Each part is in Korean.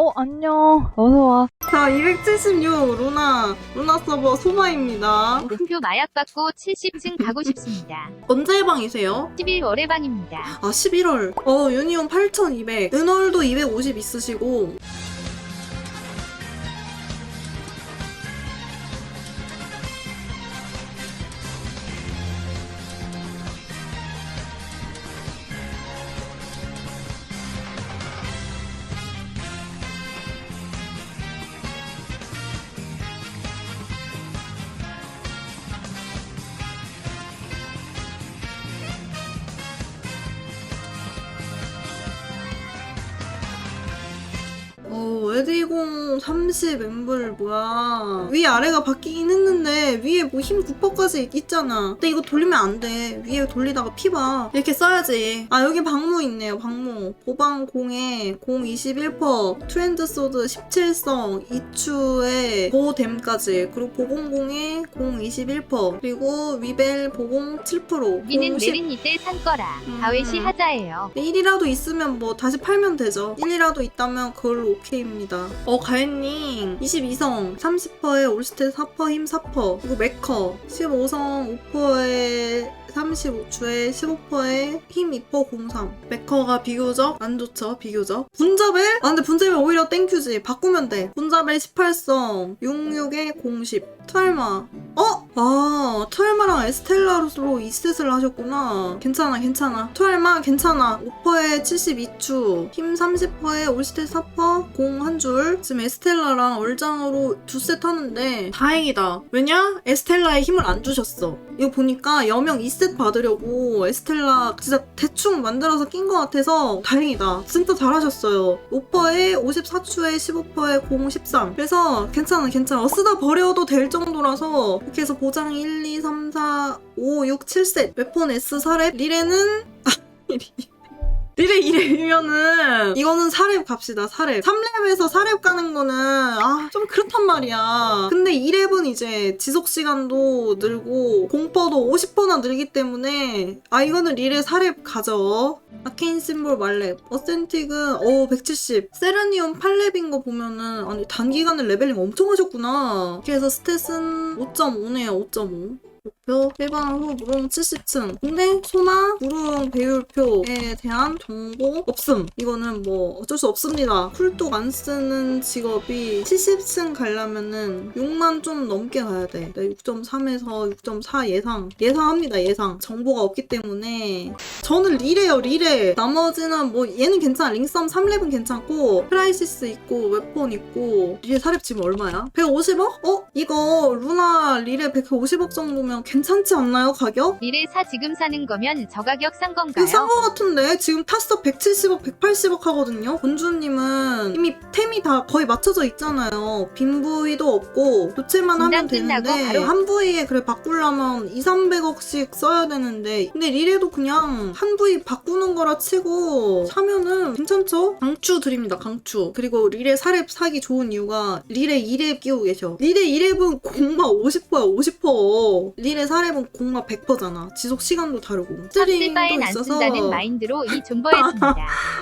어, 안녕. 어서와. 자, 276 루나, 루나 서버 소마입니다. 목표 마약 받고 70층 가고 싶습니다. 언제 해방이세요? 11월의 방입니다. 아, 11월. 어, 유니온 8200. 은월도 250 있으시고. 어, 에디 공30 엠블 뭐야. 위 아래가 바뀌긴 했는데 위에 뭐 힘 9%까지 있잖아. 근데 이거 돌리면 안 돼. 위에 돌리다가 피봐. 이렇게 써야지. 아, 여기 방무 있네요. 방무. 보방 공에 공 21%, 트렌드 소드 17성, 이추에 보댐까지. 그리고 보공공에 공 21%, 그리고 위벨 보공 7%. 위는 공 10. 내린 이때 산 거라. 음. 다회시 하자예요. 1이라도 있으면 뭐 다시 팔면 되죠. 1이라도 있다면 그걸로 오케이입니다. 어, 가연님 22성 30%에 올스테 4%힘 4%. 그리고 메커 15성 5%에 35추에 15%에 힘 2% 03. 메커가 비교적 안 좋죠, 비교적. 분자벨? 아, 근데 분자벨 오히려 땡큐지. 바꾸면 돼. 분자벨 18성 66에 010. 트알마. 어? 아, 트알마랑 에스텔라로 2셋을 하셨구나. 괜찮아, 괜찮아. 트알마 괜찮아. 5%에 72추. 힘 30%에 올스테 4%, 공 한 줄. 지금 에스텔라랑 얼짱으로 두 세트 하는데 다행이다. 왜냐? 에스텔라의 힘을 안 주셨어. 이거 보니까 여명 2세트 받으려고 에스텔라 진짜 대충 만들어서 낀 것 같아서 다행이다. 진짜 잘하셨어요. 5퍼에 54초에 15퍼에 0 13. 그래서 괜찮아 괜찮아. 쓰다 버려도 될 정도라서 이렇게 해서 보장 1, 2, 3, 4, 5, 6, 7셋. 웨폰 S 사렙 리레는 아, 1, 2. 이래 이래면은 이거는 사랩 갑시다 사랩 3렙에서 사랩 가는 거는 아 좀 그렇단 말이야. 근데 2렙은 이제 지속 시간도 늘고 공포도 50%나 늘기 때문에 아 이거는 리레 사랩 가죠. 아케인 심볼 말렙. 어센틱은 어 170 세르니움 8렙인 거 보면은 아니 단기간에 레벨링 엄청 하셨구나. 그래서 스탯은 5.5네요 5.5 목표 해방 후 무릉 70층. 근데 소나 무릉 배율표에 대한 정보 없음. 이거는 뭐 어쩔 수 없습니다. 쿨독 안 쓰는 직업이 70층 가려면은 6만 좀 넘게 가야 돼. 6.3에서 6.4 예상. 예상합니다. 예상. 정보가 없기 때문에 저는 리레요 리레 나머지는 뭐 얘는 괜찮아 링썸 3렙은 괜찮고 프라이시스 있고 웨폰 있고 리레 사렙 지금 얼마야? 150억? 어? 이거 루나 리레 150억 정도면 괜찮 지 않나요 가격? 미래 사 지금 사는 거면 저 가격 산 건가요? 싼거 같은데 지금 탔어 170억 180억 하거든요 본주님은 이미 템이 다 거의 맞춰져 있잖아요 빈 부위도 없고 교체만 하면 되는데 바로. 한 부위에 그래 바꾸려면 2, 300억씩 써야 되는데 근데 리레도 그냥 한 부위 바꾸는 거라 치고 사면은 괜찮죠? 강추 드립니다 강추 그리고 리레 4렙 사기 좋은 이유가 리레 2렙 끼고 계셔 리레 2렙은 공마 50%야 50% 리레 4렙은 공마 100%잖아 지속 시간도 다르고 스트링도 있어서 쓴다는 마인드로 이 존버했습니다.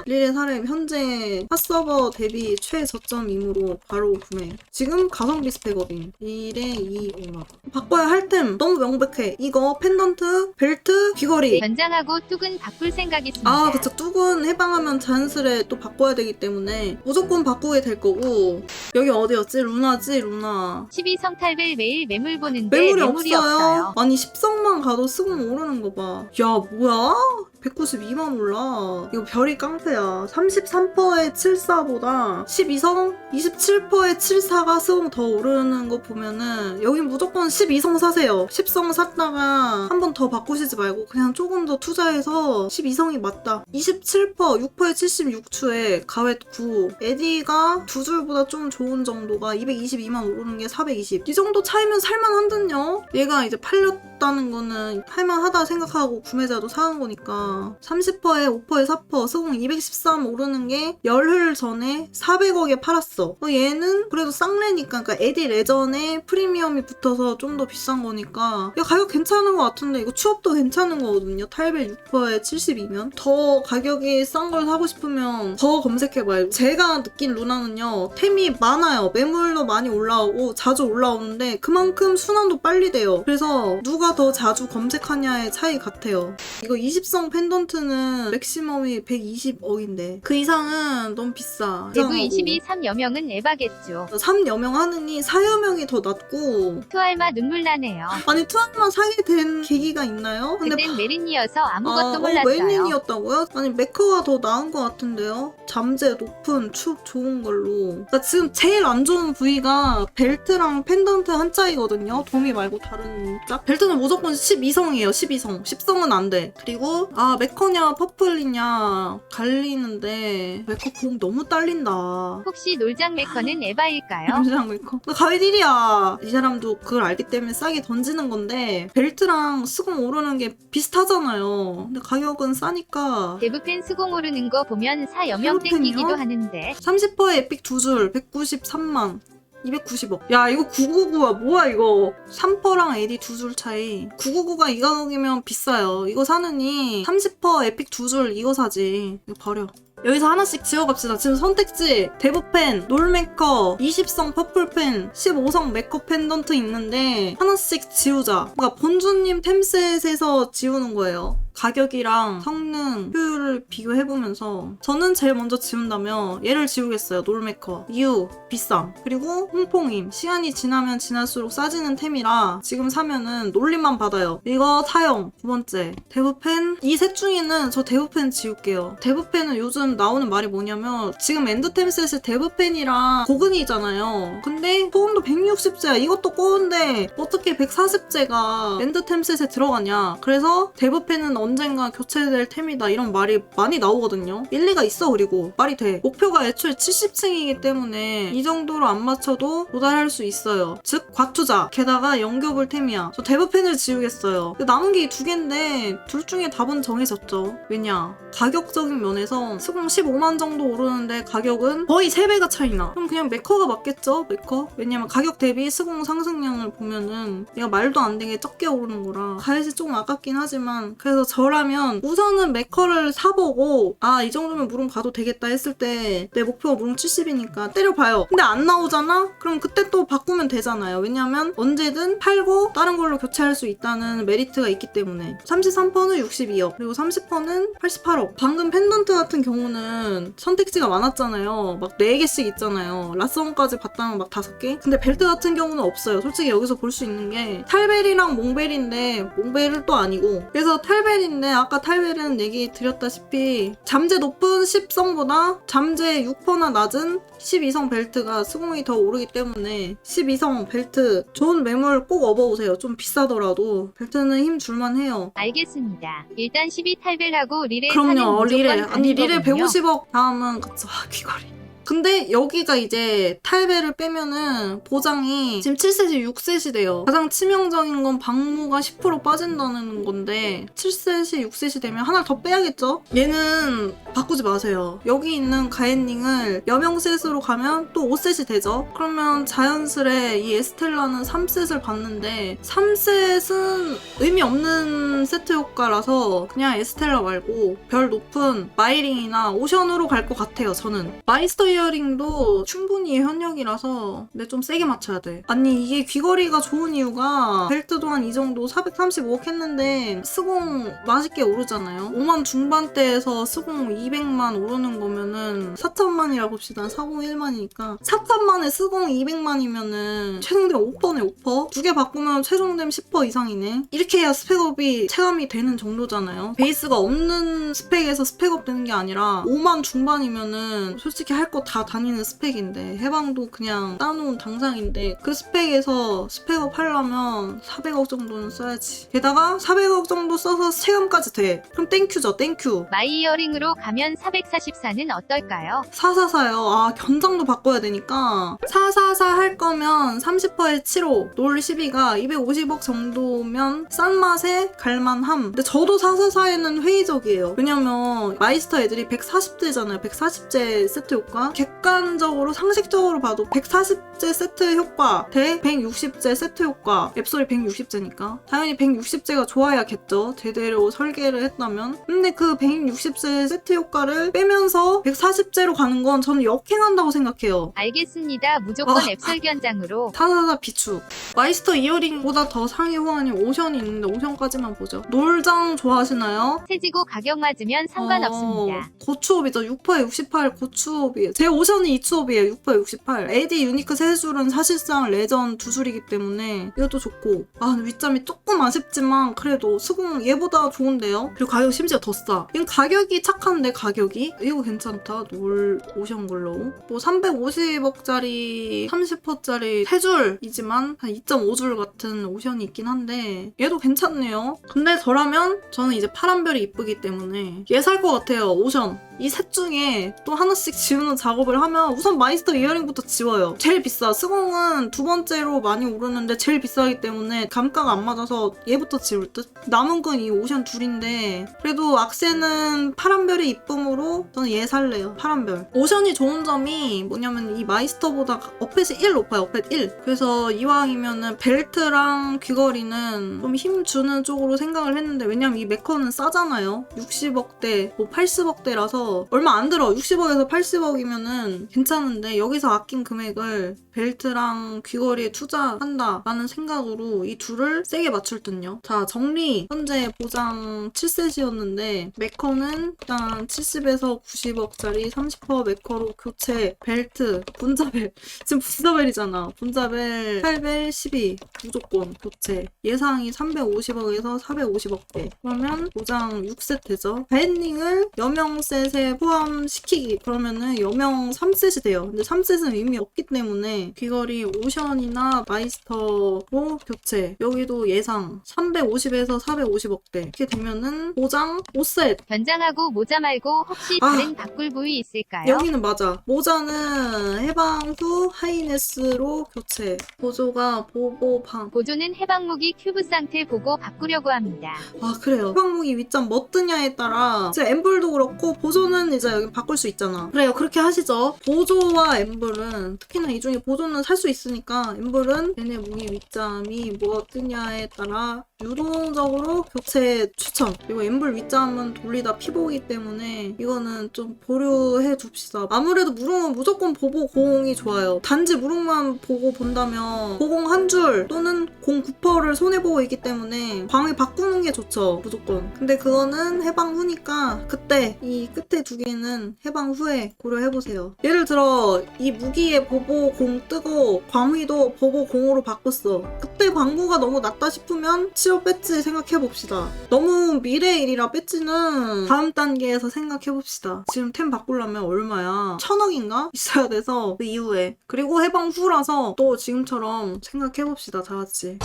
리레 4렙 현재 핫서버 대비 최저점이므로 바로 구매 지금 가성비 스펙업임 리레 2 5만 바꿔야 할 템 너무 명백해 이거 펜던트 벨트 귀걸이 변장하고 뚝은 바꿀 생각있습니다. 아, 그쵸. 뚝은 해방하면 자연스레 또 바꿔야 되기 때문에 무조건 바꾸게 될 거고. 여기 어디였지? 루나지? 루나. 12 성 탈벨 매일 매물 보는데 매물이, 매물이, 없어요. 없어요. 아니, 10성만 가도 수금 오르는 거 봐. 야, 뭐야? 192만 올라. 이거 별이 깡패야. 33%의 74보다 12성, 27%의 74가 수금 더 오르는 거 보면은 여긴 무조건 12성 사세요. 10성 샀다가 한 번 더 바꾸시지 말고 그냥 조금 더 투자해서 12성이 맞다. 27%, 6%에 76추에 가웨 9. 에디가 두 줄보다 좀 좋은 정도가 222만 오르는 게 420. 이 정도 차이면 살만한듯요? 얘가 이제 팔렸 있다는 거는 할만하다 생각하고 구매자도 사는 거니까 30%에 5%에 4% 수공 213 오르는 게 열흘 전에 400억에 팔았어. 어, 얘는 그래도 쌍래니까 그러니까 에디 레전에 프리미엄이 붙어서 좀 더 비싼 거니까 야 가격 괜찮은 것 같은데 이거 추업도 괜찮은 거거든요. 탈벨 6%에 72면 더 가격이 싼 걸 사고 싶으면 더 검색해봐요. 제가 느낀 루나는요 템이 많아요. 매물도 많이 올라오고 자주 올라오는데 그만큼 순환도 빨리 돼요. 그래서 누가 더 자주 검색하냐의 차이 같아요. 이거 20성 펜던트는 맥시멈이 120억인데 그 이상은 너무 비싸. 대구 이상하고. 22 3여 명은 에바겠죠. 3여 명 하느니 4여 명이 더 낫고 투알마 눈물 나네요. 아니 투안만 사게 된 계기가 있나요? 그땐 메린이어서 아무것도 아, 어, 몰랐어요. 메인이었다고요? 아니 메커가 더 나은 것 같은데요? 잠재 높은 축 좋은 걸로 나 지금 제일 안 좋은 부위가 벨트랑 펜던트 한 짝이거든요 도미 말고 다른 짝 벨트는 무조건 12성이에요 12성 10성은 안 돼 그리고 아 메커냐 퍼플이냐 갈리는데 메커 공 너무 딸린다. 혹시 놀장 메커는 에바일까요? 남자랑 메커. 나 가위 딜이야. 이 사람도 그걸 알기 때문에 싸게 던지는 건데 벨트랑 수공 오르는 게 비슷하잖아요. 근데 가격은 싸니까 대부팬 수공 오르는 거 보면 4여 명 대부팬이요? 땡기기도 하는데. 30%에 에픽 두 줄 193만 290억. 야, 이거 999야. 뭐야, 이거. 3%랑 AD 두 줄 차이. 999가 이 가격이면 비싸요. 이거 사느니 30% 에픽 두 줄 이거 사지. 이거 버려. 여기서 하나씩 지워갑시다. 지금 선택지 대부펜, 놀메커, 20성 퍼플펜, 15성 메커 펜던트 있는데 하나씩 지우자. 그러니까 본주님 템셋에서 지우는 거예요. 가격이랑 성능, 효율을 비교해보면서 저는 제일 먼저 지운다면 얘를 지우겠어요. 놀메커. 이유, 비쌈. 그리고 홍콩임. 시간이 지나면 지날수록 싸지는 템이라 지금 사면은 놀림만 받아요. 이거 사용. 두 번째. 대부펜. 이 셋 중에는 저 대부펜 지울게요. 대부펜은 요즘 나오는 말이 뭐냐면 지금 엔드템 셋이 대부펜이랑 고근이잖아요. 근데 소음도 160제야. 이것도 꼬운데 어떻게 140제가 엔드템 셋에 들어가냐. 그래서 대부펜은 언젠가 교체될 템이다. 이런 말이 많이 나오거든요. 일리가 있어 그리고 말이 돼. 목표가 애초에 70층이기 때문에 이 정도로 안 맞춰도 도달할 수 있어요. 즉 과투자. 게다가 연결볼 템이야. 저 대부펜을 지우겠어요. 남은 게 이 두 개인데 둘 중에 답은 정해졌죠. 왜냐? 가격적인 면에서 수공 15만 정도 오르는데 가격은 거의 3배가 차이나. 그럼 그냥 메커가 맞겠죠? 메커? 왜냐면 가격 대비 수공 상승량을 보면은 얘가 말도 안 되게 적게 오르는 거라 가야지 조금 아깝긴 하지만 그래서 저라면 우선은 메커를 사보고 아 이 정도면 무rum 가도 되겠다 했을 때 내 목표가 무rum 70이니까 때려봐요. 근데 안 나오잖아? 그럼 그때 또 바꾸면 되잖아요. 왜냐면 언제든 팔고 다른 걸로 교체할 수 있다는 메리트가 있기 때문에 33%는 62억 그리고 30%는 88억 방금 펜던트 같은 경우는 선택지가 많았잖아요. 막 4개씩 있잖아요. 라스원까지 봤다면 막 5개? 근데 벨트 같은 경우는 없어요. 솔직히 여기서 볼 수 있는 게 탈벨이랑 몽벨인데 몽벨은 또 아니고 그래서 탈벨 인데 아까 탈벨은 얘기 드렸다시피 잠재 높은 10성보다 잠재 6%나 낮은 12성 벨트가 수공이 더 오르기 때문에 12성 벨트 좋은 매물 꼭 업어오세요. 좀 비싸더라도 벨트는 힘 줄만 해요. 알겠습니다. 일단 12 탈벨하고 리레 사는 그럼요 리레 아니 리레 거군요. 150억 다음은 그쵸 아, 귀걸이 근데 여기가 이제 탈배를 빼면은 보장이 지금 7셋이 6셋이 돼요. 가장 치명적인 건 방무가 10% 빠진다는 건데 7셋이 6셋이 되면 하나 더 빼야겠죠? 얘는 바꾸지 마세요. 여기 있는 가엔닝을 여명셋으로 가면 또 5셋이 되죠? 그러면 자연스레 이 에스텔라는 3셋을 받는데 3셋은 의미 없는 세트 효과라서 그냥 에스텔라 말고 별 높은 마이링이나 오션으로 갈 것 같아요 저는 마이스터 이어링도 충분히 현역이라서 근데 좀 세게 맞춰야 돼. 아니 이게 귀걸이가 좋은 이유가 벨트 또한 이 정도 435억 했는데 스공 맛있게 오르잖아요. 5만 중반대에서 스공 200만 오르는 거면은 4천만이라 봅시다. 401만이니까. 4천만에 스공 200만이면은 최종된 5%네 5%? 두개 바꾸면 최종된 10% 이상이네. 이렇게 해야 스펙업이 체감이 되는 정도잖아요. 베이스가 없는 스펙에서 스펙업 되는 게 아니라 5만 중반이면은 솔직히 할거 다 다니는 스펙인데 해방도 그냥 따놓은 당상인데 그 스펙에서 스펙업 하려면 400억 정도는 써야지 게다가 400억 정도 써서 세금까지 돼 그럼 땡큐죠 땡큐 마이 이어링으로 가면 444는 어떨까요? 444요. 아, 견장도 바꿔야 되니까. 444 할 거면 30%에 7호, 놀 12가 250억 정도면 싼 맛에 갈만함. 근데 저도 444에는 회의적이에요. 왜냐면 마이스터 애들이 140제잖아요. 140제 세트 효과. 객관적으로, 상식적으로 봐도 140 제 세트 효과 대 160제 세트 효과. 앱소리 160제니까. 당연히 160제가 좋아야겠죠. 제대로 설계를 했다면. 근데 그 160제 세트 효과를 빼면서 140제로 가는 건 저는 역행한다고 생각해요. 알겠습니다. 무조건 아. 앱설 견장으로. 타다다 비추. 마이스터 이어링보다 더 상위 호환이 오션이 있는데 오션까지만 보죠. 놀장 좋아하시나요? 세지고 가격 맞으면 상관없습니다. 어, 고추옵이죠. 6%에 68 고추옵이에요. 제 오션이 2추옵이에요. 6%에 68. AD 유니크 세 줄은 사실상 레전 두 줄이기 때문에 이것도 좋고. 아, 윗점이 조금 아쉽지만 그래도 수공 얘보다 좋은데요? 그리고 가격 심지어 더 싸. 이건 가격이 착한데 가격이? 이거 괜찮다. 놀 오션 걸로. 뭐 350억짜리 30%짜리 세 줄이지만 한 2.5줄 같은 오션이 있긴 한데 얘도 괜찮네요. 근데 저라면 저는 이제 파란별이 이쁘기 때문에 얘 살 것 같아요. 오션. 이 셋 중에 또 하나씩 지우는 작업을 하면 우선 마이스터 이어링부터 지워요. 제일 비싸. 스공은 두 번째로 많이 오르는데 제일 비싸기 때문에 감가가 안 맞아서 얘부터 지울 듯? 남은 건 이 오션 둘인데 그래도 악세는 파란별의 이쁨으로 저는 얘 살래요. 파란별. 오션이 좋은 점이 뭐냐면 이 마이스터보다 어펫이 1 높아요. 어펫 1. 그래서 이왕이면은 벨트랑 귀걸이는 좀 힘 주는 쪽으로 생각을 했는데 왜냐면 이 메커는 싸잖아요. 60억대, 뭐 80억대라서 얼마 안 들어. 60억에서 80억이면은 괜찮은데 여기서 아낀 금액을 벨트랑 귀걸이에 투자한다라는 생각으로 이 둘을 세게 맞출 듯요. 자, 정리. 현재 보장 7셋이었는데 메커는 일단 70에서 90억짜리 30% 메커로 교체 벨트 분자벨 지금 분자벨이잖아. 분자벨 8벨 12 무조건 교체 예상이 350억에서 450억대 그러면 보장 6셋 되죠. 바엔딩을 여명 셋에 포함시키기 그러면은 여명 3셋이 돼요. 근데 3셋은 의미 없기 때문에 귀걸이 오션이나 마이스터로 교체 여기도 예상 350에서 450억대 이렇게 되면은 보장 5셋 견장하고 모자 말고 혹시 아. 다른 바꿀 부위 있을까요? 여기는 맞아. 모자는 해방 후 하이네스로 교체. 보조가 보보방. 보조는 해방무기 큐브 상태 보고 바꾸려고 합니다. 아 그래요. 해방무기 위점 뭐 뜨냐에 따라 이제 엠블도 그렇고 보조 는 이제 여기 바꿀 수 있잖아. 그래요. 그렇게 하시죠. 보조와 엠블은 특히나 이 중에 보조는 살 수 있으니까 엠블은 얘네 무기 위점이 뭐 뜨냐에 따라 유동적으로 교체 추천. 그리고 엠블 윗잠은 돌리다 피보기 때문에 이거는 좀 보류해 줍시다. 아무래도 무릉은 무조건 보보 공이 좋아요. 단지 무릉만 보고 본다면 보공 한 줄 또는 공 9%를 손해보고 있기 때문에 방을 바꾸는 게 좋죠. 무조건. 근데 그거는 해방 후니까 그때 이 끝에 두 개는 해방 후에 고려해보세요. 예를 들어 이 무기에 보보 공 뜨고 광휘도 보보 공으로 바꿨어. 그때 광고가 너무 낮다 싶으면 치료 배지 생각해봅시다. 너무 미래 일이라 배지는 다음 단계에서 생각해봅시다. 지금 템 바꾸려면 얼마야? 천억인가? 있어야 돼서 그 이후에. 그리고 해방 후라서 또 지금처럼 생각해봅시다. 다 같이.